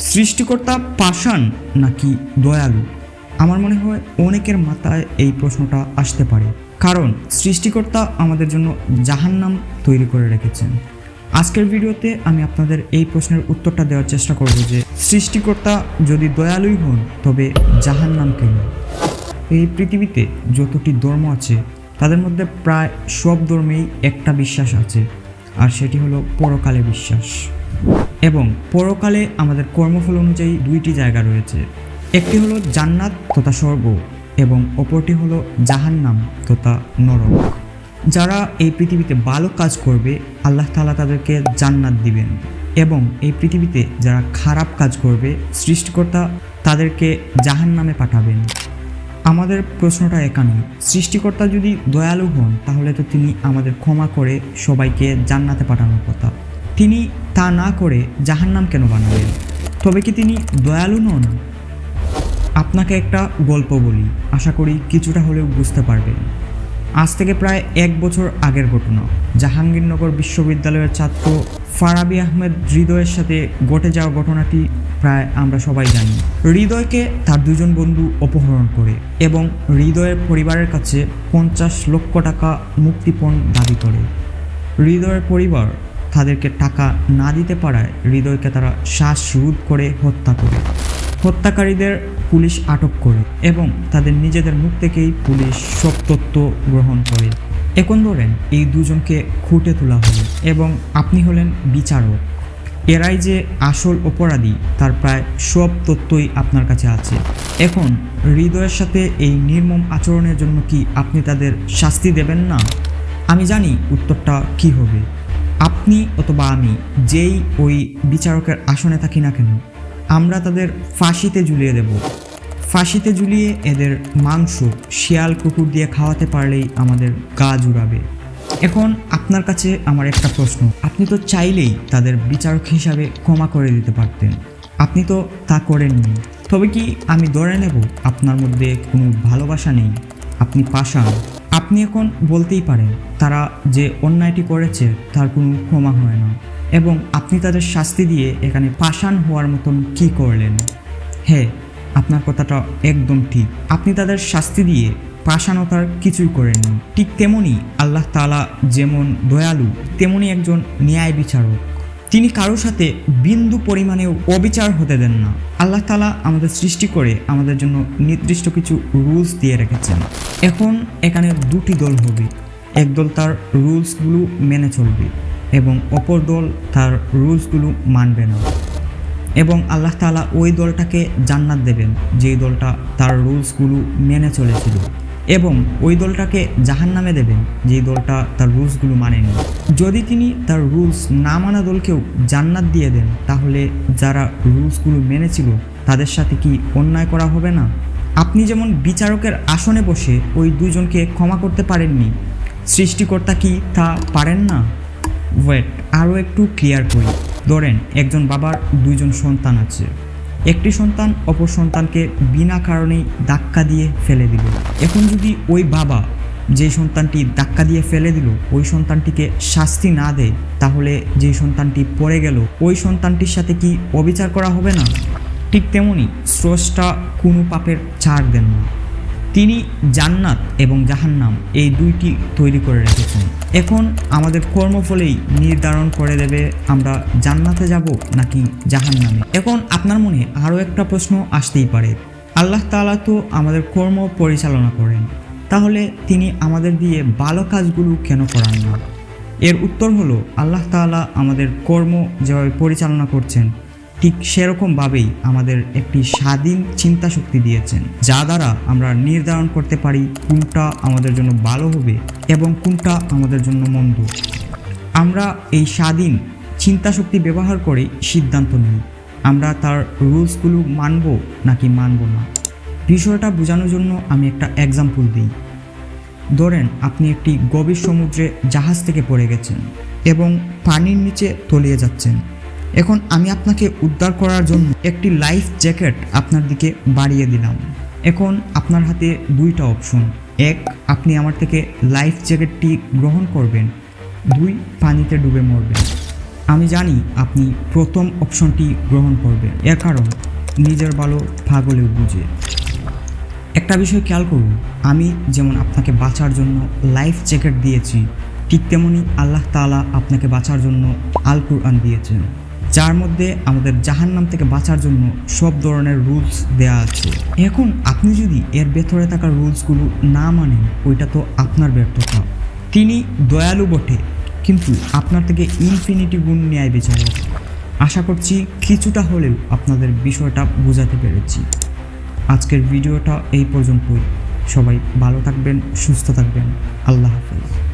সৃষ্টিকর্তা পাষাণ নাকি দয়ালু? আমার মনে হয় অনেকের মাথায় এই প্রশ্নটা আসতে পারে। কারণ সৃষ্টিকর্তা আমাদের জন্য জাহান্নাম তৈরি করে রেখেছেন। আজকের ভিডিওতে আমি আপনাদের এই প্রশ্নের উত্তরটা দেওয়ার চেষ্টা করব যে, সৃষ্টিকর্তা যদি দয়ালুই হন, তবে জাহান্নাম কেন? এই পৃথিবীতে যতটি ধর্ম আছে, তাদের মধ্যে প্রায় সব ধর্মেই একটা বিশ্বাস আছে, আর সেটি হলো পরকালে বিশ্বাস। এবং পরকালে আমাদের কর্মফল অনুযায়ী দুইটি জায়গা রয়েছে। একটি হলো জান্নাত তথা স্বর্গ এবং অপরটি হলো জাহান্নাম তথা নরক। যারা এই পৃথিবীতে ভালো কাজ করবে, আল্লাহ তাআলা তাদেরকে জান্নাত দিবেন এবং এই পৃথিবীতে যারা খারাপ কাজ করবে, সৃষ্টিকর্তা তাদেরকে জাহান্নামে পাঠাবেন। আমাদের প্রশ্নটা এখানে সৃষ্টিকর্তা যদি দয়ালু হন, তাহলে তো তিনি আমাদের ক্ষমা করে সবাইকে জান্নাতে পাঠানোর কথা। তিনি তা না করে জাহান্নাম কেন বানালেন? তবে কি তিনি দয়ালু নন? আপনাকে একটা গল্প বলি, আশা করি কিছুটা হলেও বুঝতে পারবেন। আজ থেকে প্রায় এক বছর আগের ঘটনা। জাহাঙ্গীরনগর বিশ্ববিদ্যালয়ের ছাত্র ফারাবি আহমেদ হৃদয়ের সাথে ঘটে যাওয়া ঘটনাটি প্রায় আমরা সবাই জানি। হৃদয়কে তার দুজন বন্ধু অপহরণ করে এবং হৃদয়ের পরিবারের কাছে পঞ্চাশ লক্ষ টাকা মুক্তিপণ দাবি করে। হৃদয়ের পরিবার তাদেরকে টাকা না দিতে পারায় হৃদয়কে তারা শ্বাসরোধ করে হত্যা করে। হত্যাকারীদের পুলিশ আটক করে এবং তাদের নিজেদের মুখ থেকেই পুলিশ সব তথ্য গ্রহণ করে। এখন ধরেন এই দুজনকে খুঁটে তোলা হলো এবং আপনি হলেন বিচারক। এরাই যে আসল অপরাধী, তার প্রায় সব তথ্যই আপনার কাছে আছে। এখন হৃদয়ের সাথে এই নির্মম আচরণের জন্য কি আপনি তাদের শাস্তি দেবেন না? আমি জানি উত্তরটা কি হবে। আপনি অথবা আমি যেই ওই বিচারকের আসনে থাকি না কেন, আমরা তাদের ফাঁসিতে ঝুলিয়ে দেব। ফাঁসিতে ঝুলিয়ে এদের মাংস, শিয়াল, কুকুর দিয়ে খাওয়াতে পারলেই আমাদের গা জুড়াবে। এখন আপনার কাছে আমার একটা প্রশ্ন। আপনি তো চাইলেই তাদের বিচারক হিসাবে ক্ষমা করে দিতে পারতেন। আপনি তো তা করেননি। তবে কি আমি ধরে নেব আপনার মধ্যে কোনো ভালোবাসা নেই? আপনি পাষাণ। আপনি এখন বলতেই পারেন, তারা যে অন্যায়টি করেছে তার কোনো ক্ষমা হয় না। এবং আপনি তাদের শাস্তি দিয়ে এখানে পাষাণ হওয়ার মতন কি করলেন? হ্যাঁ আপনার কথাটা একদম ঠিক। আপনি তাদের শাস্তি দিয়ে পাষাণতার কিছুই করেননি। ঠিক তেমনি আল্লাহ তালা যেমন দয়ালু, তেমনি একজন ন্যায় বিচারক। তিনি কারোর সাথে বিন্দু পরিমাণেও অবিচার হতে দেন না। আল্লাহ তালা আমাদের সৃষ্টি করে আমাদের জন্য নির্দিষ্ট কিছু রুলস দিয়ে রেখেছেন। এখন এখানে দুটি দল হবে। এক দল তার রুলসগুলো মেনে চলবে এবং অপর দল তার রুলসগুলো মানবে না। এবং আল্লাহ তাআলা ওই দলটাকে জান্নাত দেবেন, যেই দলটা তার রুলসগুলো মেনে চলেছিল। এবং ওই দলটাকে জাহান নামে দেবেন যেই দলটা তার রুলসগুলো মানেনি। যদি তিনি তার রুলস না মানা দলকেও জান্নাত দিয়ে দেন, তাহলে যারা রুলসগুলো মেনেছিল, তাদের সাথে কি অন্যায় করা হবে না? আপনি যেমন বিচারকের আসনে বসে ওই দুজনকে ক্ষমা করতে পারেননি, সৃষ্টিকর্তা কি তা পারেন না? ওয়েট, আরও একটু ক্লিয়ার করি। ধরেন, একজন বাবার, দুইজন সন্তান আছে। একটি সন্তান অপর সন্তানকে বিনা কারণেই ধাক্কা দিয়ে ফেলে দিল। এখন যদি ওই বাবা যে সন্তানটি ধাক্কা দিয়ে ফেলে দিল, ওই সন্তানটিকে শাস্তি না দেয়, তাহলে যে সন্তানটি পড়ে গেল, ওই সন্তানটির সাথে কি অবিচার করা হবে না? ঠিক তেমনি স্রষ্টা কোনো পাপের ছাড় দেন না। তিনি জান্নাত এবং জাহান্নাম এই দুইটি তৈরি করে রেখেছেন। এখন আমাদের কর্মফলেই নির্ধারণ করে দেবে, আমরা জান্নাতে যাব নাকি জাহান্নামে? এখন আপনার মনে আরও একটা প্রশ্ন আসতেই পারে। আল্লাহ তাআলা তো আমাদের কর্ম পরিচালনা করেন। তাহলে তিনি আমাদের দিয়ে ভালো কাজগুলো কেন করান না? এর উত্তর হলো, আল্লাহ তাআলা আমাদের কর্ম যেভাবে পরিচালনা করছেন ঠিক সেরকমভাবেই আমাদের একটি স্বাধীন চিন্তা শক্তি দিয়েছেন, যা দ্বারা আমরা নির্ধারণ করতে পারি কোনটা আমাদের জন্য ভালো হবে এবং কোনটা আমাদের জন্য মন্দ। আমরা এই স্বাধীন চিন্তা শক্তি ব্যবহার করে সিদ্ধান্ত নিই, আমরা তার রুলসগুলো মানব নাকি মানব না। বিষয়টা বোঝানোর জন্য আমি একটা এক্সাম্পল দিই। ধরেন, আপনি একটি গভীর সমুদ্রে জাহাজ থেকে পড়ে গেছেন এবং পানির নিচে তলিয়ে যাচ্ছেন। এখন আমি আপনাকে উদ্ধার করার জন্য একটি লাইফ জ্যাকেট আপনার দিকে বাড়িয়ে দিলাম। এখন আপনার হাতে দুইটা অপশন এক, আপনি আমার থেকে লাইফ জ্যাকেটটি গ্রহণ করবেন। দুই, পানিতে ডুবে মরবেন। আমি জানি আপনি প্রথম অপশনটি গ্রহণ করবেন। এর কারণ, নিজের ভালো পাগলেও বুঝে। একটা বিষয় খেয়াল করুন, আমি যেমন আপনাকে বাঁচার জন্য লাইফ জ্যাকেট দিয়েছি, ঠিক তেমনি আল্লাহ তাআলা আপনাকে বাঁচার জন্য আল কুরআন দিয়েছেন। যার মধ্যে আমাদের জাহান্নাম থেকে বাঁচার জন্য সব ধরনের রুলস দেয়া আছে। এখন আপনি যদি এর ভেতরে থাকা রুলসগুলো না মানেন, ওইটা তো আপনার ব্যর্থতা। তিনি দয়ালু বটে, কিন্তু আপনার থেকে ইনফিনিটি গুণ ন্যায় বিচারক। আশা করছি কিছুটা হলেও আপনাদের বিষয়টা বোঝাতে পেরেছি। আজকের ভিডিওটা এই পর্যন্তই। সবাই ভালো থাকবেন, সুস্থ থাকবেন। আল্লাহ হাফেজ।